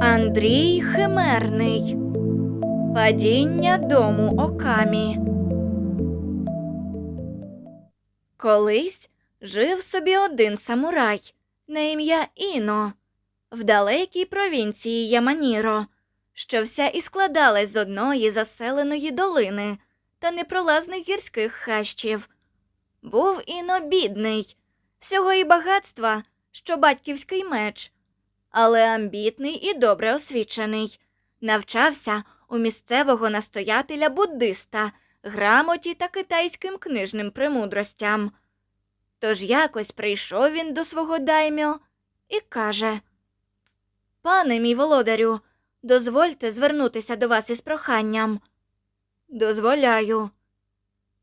Андрій Химерний. Падіння дому Окамі. Колись жив собі один самурай на ім'я Іно в далекій провінції Яманіро, що вся і складалась з одної заселеної долини та непролазних гірських хащів. Був Іно бідний, всього і багатства, що батьківський меч, але амбітний і добре освічений. Навчався у місцевого настоятеля буддиста, грамоті та китайським книжним премудростям. Тож якось прийшов він до свого даймьо і каже Пане мій володарю, дозвольте звернутися до вас із проханням. Дозволяю.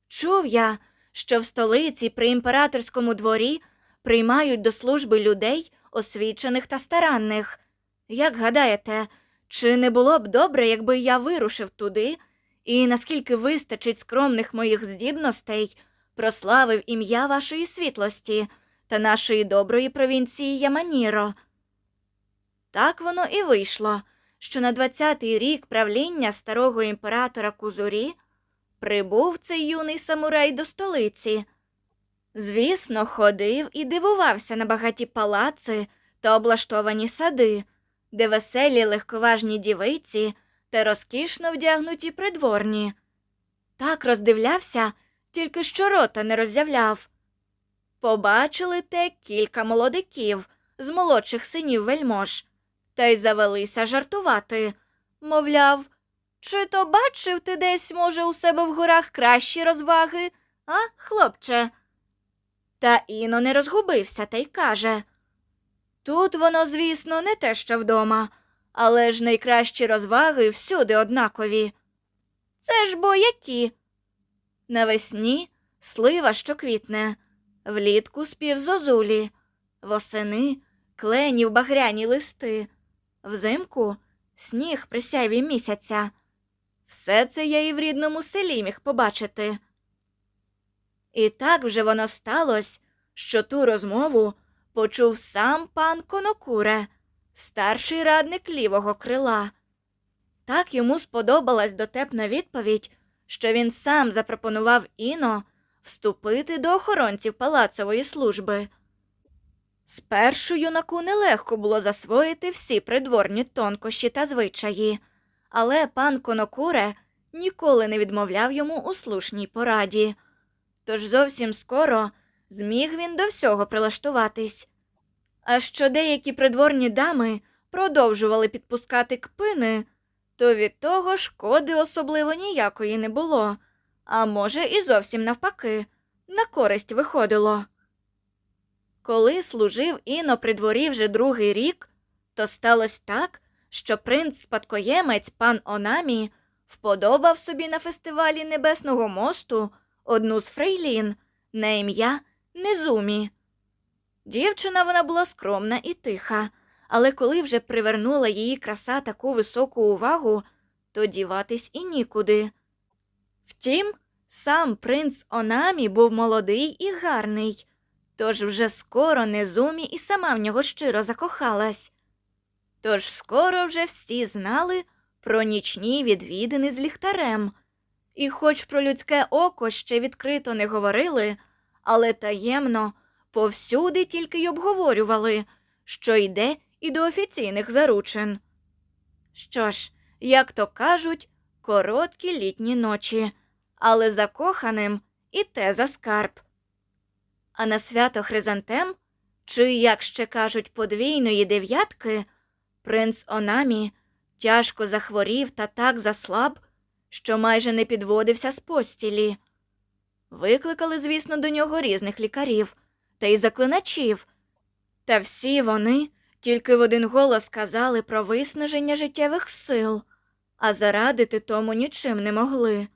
Чув я, що в столиці при імператорському дворі приймають до служби людей, освічених та старанних. Як гадаєте, чи не було б добре, якби я вирушив туди і, наскільки вистачить скромних моїх здібностей, прославив ім'я вашої світлості та нашої доброї провінції Яманіро? Так воно і вийшло, що на 20-й рік правління старого імператора Кузурі прибув цей юний самурай до столиці. Звісно, ходив і дивувався на багаті палаци та облаштовані сади, де веселі легковажні дівиці та розкішно вдягнуті придворні. Так роздивлявся, тільки що рота не роззявляв. Побачили те кілька молодиків з молодших синів вельмож, та й завелися жартувати. Мовляв, чи то бачив ти десь, може, у себе в горах кращі розваги, а, хлопче? Та Іно не розгубився та й каже Тут воно, звісно, не те, що вдома, але ж найкращі розваги всюди однакові. Це ж бо які? Навесні слива, що квітне, влітку спів зозулі, восени кленів багряні листи, взимку сніг при сяйві місяця. Все це я і в рідному селі міг побачити. І так вже воно сталося, що ту розмову почув сам пан Конокуре, старший радник лівого крила. Так йому сподобалась дотепна відповідь, що він сам запропонував Іно вступити до охоронців палацової служби. Спершу юнаку нелегко було засвоїти всі придворні тонкощі та звичаї, але пан Конокуре ніколи не відмовляв йому у слушній пораді. Тож зовсім скоро зміг він до всього прилаштуватись. А що деякі придворні дами продовжували підпускати кпини, то від того шкоди особливо ніякої не було, а може, і зовсім навпаки, на користь виходило. Коли служив Іно при дворі вже другий рік, то сталося так, що принц спадкоємець пан Онамі вподобав собі на фестивалі Небесного мосту одну з фрейлін на ім'я Незумі. Дівчина вона була скромна і тиха, але коли вже привернула її краса таку високу увагу, то діватись і нікуди. Втім, сам принц Онамі був молодий і гарний, тож вже скоро Незумі і сама в нього щиро закохалась. Тож скоро вже всі знали про нічні відвідини з ліхтарем. І хоч про людське око ще відкрито не говорили, але таємно повсюди тільки й обговорювали, що йде і до офіційних заручин. Що ж, як то кажуть, короткі літні ночі, але закоханим і те за скарб. А на свято Хризантем, чи, як ще кажуть, подвійної дев'ятки, принц Онамі тяжко захворів та так заслаб, що майже не підводився з постілі. Викликали, звісно, до нього різних лікарів та й заклиначів. Та всі вони тільки в один голос казали про виснаження життєвих сил, а зарадити тому нічим не могли.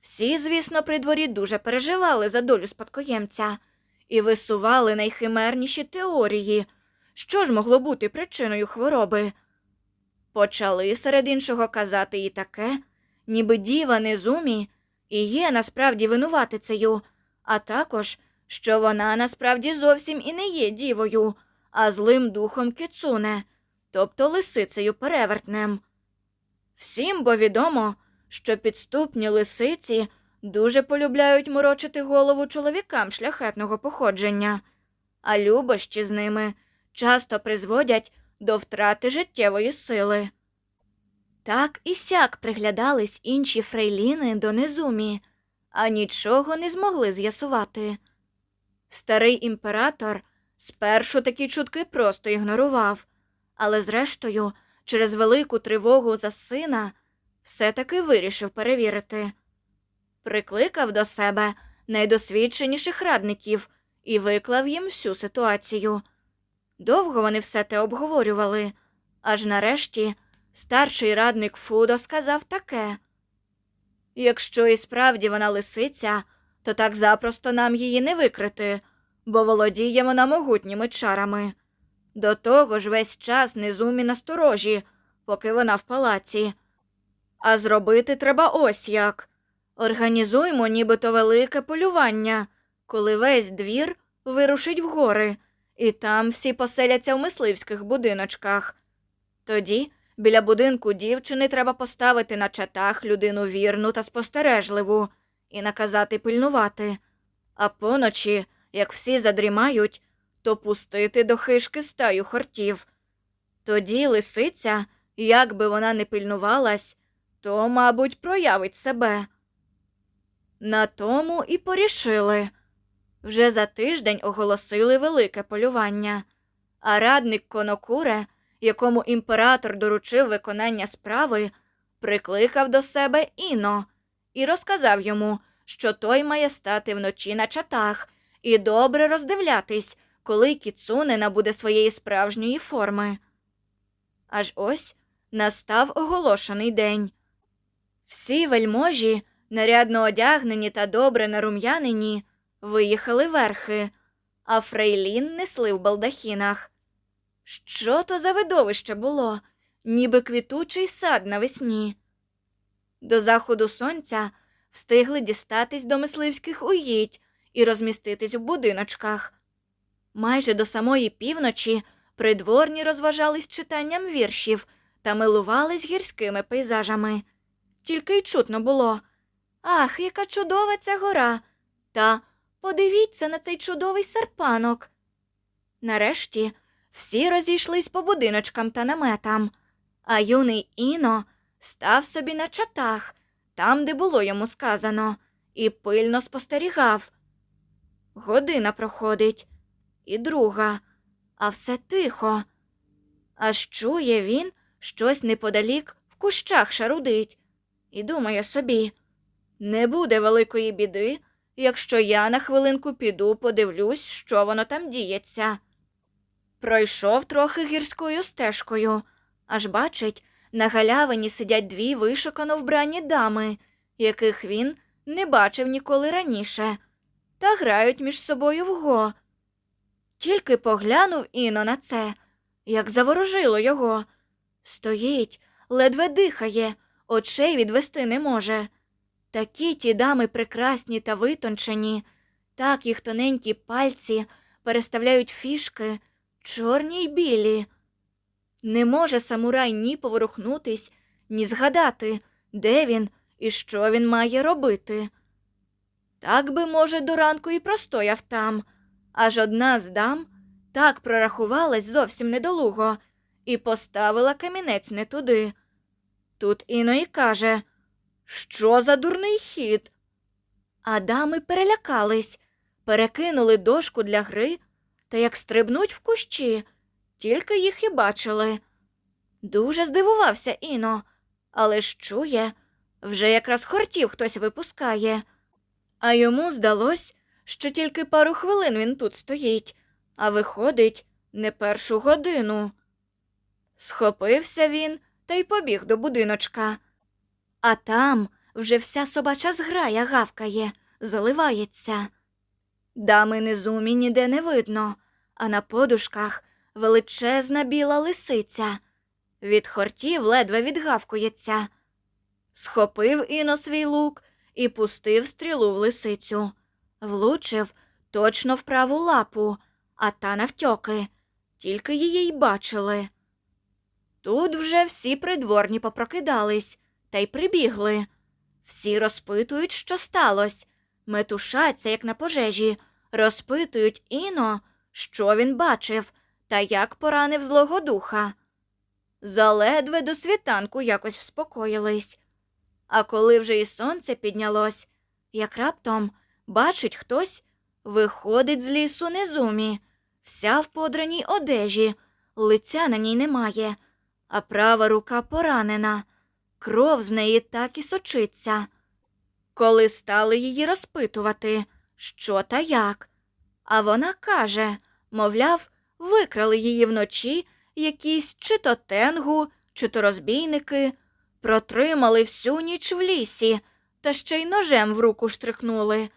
Всі, звісно, при дворі дуже переживали за долю спадкоємця і висували найхимерніші теорії, що ж могло бути причиною хвороби. Почали серед іншого казати і таке, ніби діва Незумі і є насправді винуватицею, а також, що вона насправді зовсім і не є дівою, а злим духом кицуне, тобто лисицею перевертнем. Всім бо відомо, що підступні лисиці дуже полюбляють морочити голову чоловікам шляхетного походження, а любощі з ними часто призводять до втрати життєвої сили. Так і сяк приглядались інші фрейліни до Незумі, а нічого не змогли з'ясувати. Старий імператор спершу такі чутки просто ігнорував, але зрештою, через велику тривогу за сина, все-таки вирішив перевірити. Прикликав до себе найдосвідченіших радників і виклав їм всю ситуацію. Довго вони все те обговорювали, аж нарешті старший радник Фудо сказав таке. Якщо і справді вона лисиця, то так запросто нам її не викрити, бо володіє вона могутніми чарами. До того ж весь час низумі насторожі, поки вона в палаці. А зробити треба ось як. Організуймо нібито велике полювання, коли весь двір вирушить в гори, і там всі поселяться в мисливських будиночках. Тоді біля будинку дівчини треба поставити на чатах людину вірну та спостережливу і наказати пильнувати. А поночі, як всі задрімають, то пустити до хишки стаю хортів. Тоді лисиця, як би вона не пильнувалась, то, мабуть, проявить себе. На тому і порішили. Вже за тиждень оголосили велике полювання, а радник Конокуре, якому імператор доручив виконання справи, прикликав до себе Іно і розказав йому, що той має стати вночі на чатах і добре роздивлятись, коли кіцуне набуде своєї справжньої форми. Аж ось настав оголошений день. Всі вельможі, нарядно одягнені та добре нарум'янені, виїхали верхи, а Фрейлін несли в балдахінах. Що то за видовище було, ніби квітучий сад навесні. До заходу сонця встигли дістатись до мисливських угідь і розміститись в будиночках. Майже до самої півночі придворні розважались читанням віршів та милувались гірськими пейзажами. Тільки й чутно було. Ах, яка чудова ця гора! Та подивіться на цей чудовий серпанок. Нарешті всі розійшлись по будиночкам та наметам, а юний Іно став собі на чатах, там, де було йому сказано, і пильно спостерігав. Година проходить, і друга, а все тихо. Аж чує він щось неподалік в кущах шарудить, і думає собі не буде великої біди, якщо я на хвилинку піду, подивлюсь, що воно там діється. Пройшов трохи гірською стежкою, аж бачить, на галявині сидять дві вишукано вбрані дами, яких він не бачив ніколи раніше, та грають між собою в го. Тільки поглянув Іно на це, як заворожило його. Стоїть, ледве дихає, очей відвести не може. Такі ті дами прекрасні та витончені, так їх тоненькі пальці переставляють фішки, чорні й білі. Не може самурай ні поворухнутись, ні згадати, де він і що він має робити. Так би, може, до ранку і простояв там, аж одна з дам так прорахувалась зовсім недолуго і поставила камінець не туди. Тут Іно і каже Що за дурний хід? А дами перелякались, перекинули дошку для гри та як стрибнуть в кущі, тільки їх і бачили. Дуже здивувався Іно, але ж чує, вже якраз хортів хтось випускає. А йому здалось, що тільки пару хвилин він тут стоїть, а виходить не першу годину. Схопився він та й побіг до будиночка. А там вже вся собача зграя гавкає, заливається. Дами низумі ніде не видно, а на подушках величезна біла лисиця. Від хортів ледве відгавкується. Схопив іно свій лук і пустив стрілу в лисицю. Влучив точно в праву лапу, а та навтьоки, тільки її й бачили. Тут вже всі придворні попрокидались та й прибігли. Всі розпитують, що сталося, метушаться, як на пожежі, розпитують іно, що він бачив та як поранив злого духа. Заледве до світанку якось вспокоїлись. А коли вже і сонце піднялось, як раптом бачить хтось, виходить з лісу Незумі, вся в подраній одежі, лиця на ній немає, а права рука поранена, кров з неї так і сочиться. Коли стали її розпитувати, що та як, а вона каже, мовляв, викрали її вночі якісь чи то тенгу, чи то розбійники, протримали всю ніч в лісі та ще й ножем в руку штрихнули,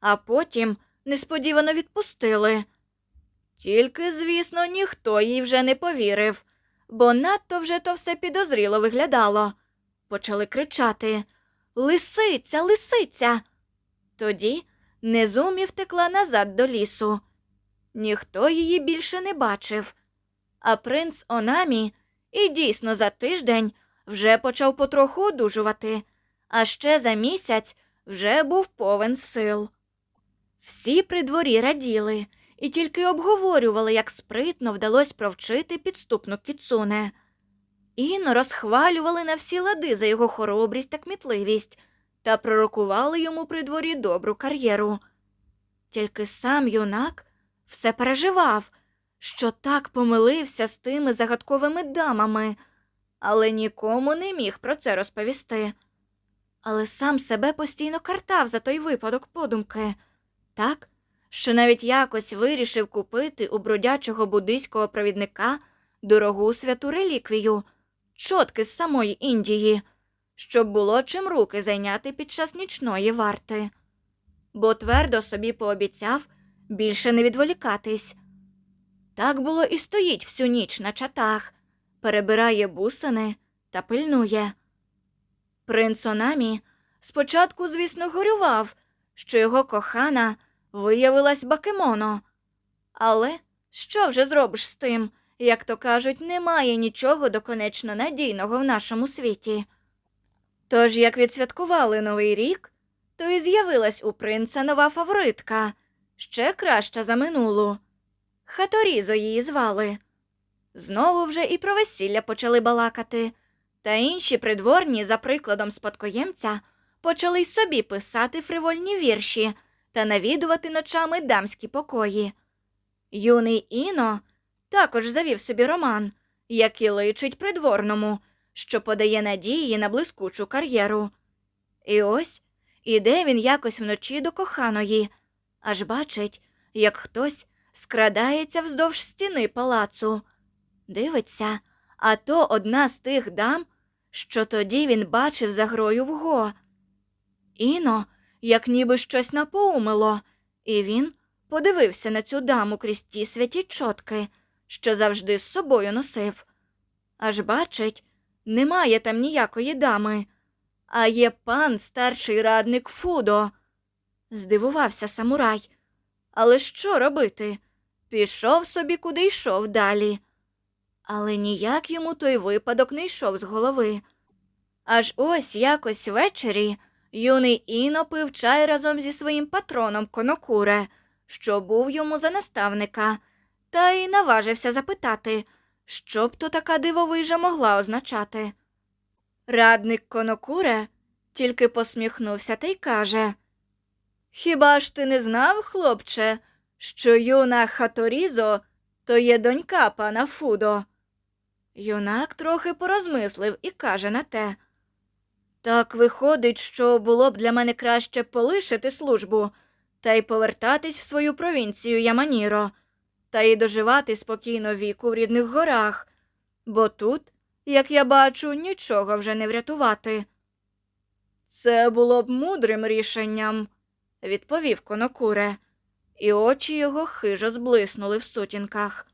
а потім несподівано відпустили. Тільки, звісно, ніхто їй вже не повірив, бо надто вже то все підозріло виглядало. Почали кричати Лисиця, лисиця. Тоді Незумі втекла назад до лісу. Ніхто її більше не бачив. А принц Онамі і дійсно за тиждень вже почав потроху одужувати, а ще за місяць вже був повен сил. Всі при дворі раділи і тільки обговорювали, як спритно вдалося провчити підступну кіцуне. Іно розхвалювали на всі лади за його хоробрість та кмітливість та пророкували йому при дворі добру кар'єру. Тільки сам юнак все переживав, що так помилився з тими загадковими дамами, але нікому не міг про це розповісти. Але сам себе постійно картав за той випадок подумки, так, що навіть якось вирішив купити у бродячого буддийського провідника дорогу святу реліквію, чотки з самої Індії, щоб було чим руки зайняти під час нічної варти. Бо твердо собі пообіцяв більше не відволікатись. Так було і стоїть всю ніч на чатах, перебирає бусини та пильнує. Принц Онамі спочатку, звісно, горював, що його кохана виявилась бакемоно. Але що вже зробиш з тим, як то кажуть, немає нічого доконечно надійного в нашому світі. Тож, як відсвяткували Новий рік, то і з'явилась у принца нова фаворитка, ще краща за минулу. Хаторізо її звали. Знову вже і про весілля почали балакати, та інші придворні, за прикладом спадкоємця, почали й собі писати фривольні вірші та навідувати ночами дамські покої. Юний Іно також завів собі роман, який личить придворному, що подає надії на блискучу кар'єру. І ось іде він якось вночі до коханої, аж бачить, як хтось скрадається вздовж стіни палацу. Дивиться, а то одна з тих дам, що тоді він бачив за грою вго. Іно, як ніби щось напоумило, і він подивився на цю даму крізь ті святі чотки, що завжди з собою носив. Аж бачить, немає там ніякої дами, а є пан старший радник Фудо. Здивувався самурай. Але що робити? Пішов собі, куди йшов далі. Але ніяк йому той випадок не йшов з голови. Аж ось якось ввечері юний Іно пив чай разом зі своїм патроном Конокуре, що був йому за наставника, та й наважився запитати, що б то така дивовижа могла означати. Радник Конокуре тільки посміхнувся та й каже Хіба ж ти не знав, хлопче, що юна Хаторізо то є донька пана Фудо? Юнак трохи порозмислив і каже на те. Так виходить, що було б для мене краще полишити службу та й повертатись в свою провінцію Яманіро, та й доживати спокійно віку в рідних горах, бо тут, як я бачу, нічого вже не врятувати. Це було б мудрим рішенням, відповів Конокуре, і очі його хижо зблиснули в сутінках.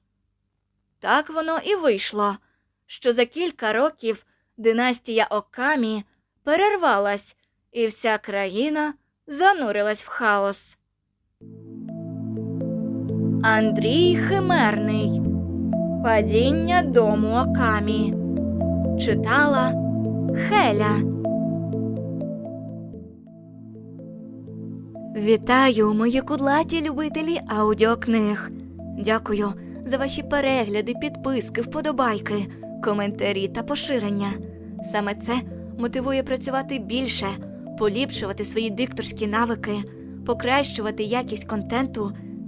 Так воно і вийшло, що за кілька років династія Окамі перервалась, і вся країна занурилась в хаос. Андрій Химерний Падіння дому Окамі Читала Хеля. Вітаю, мої кудлаті любителі аудіокниг. Дякую за ваші перегляди, підписки, вподобайки, коментарі та поширення. Саме це мотивує працювати більше, поліпшувати свої дикторські навики, покращувати якість контенту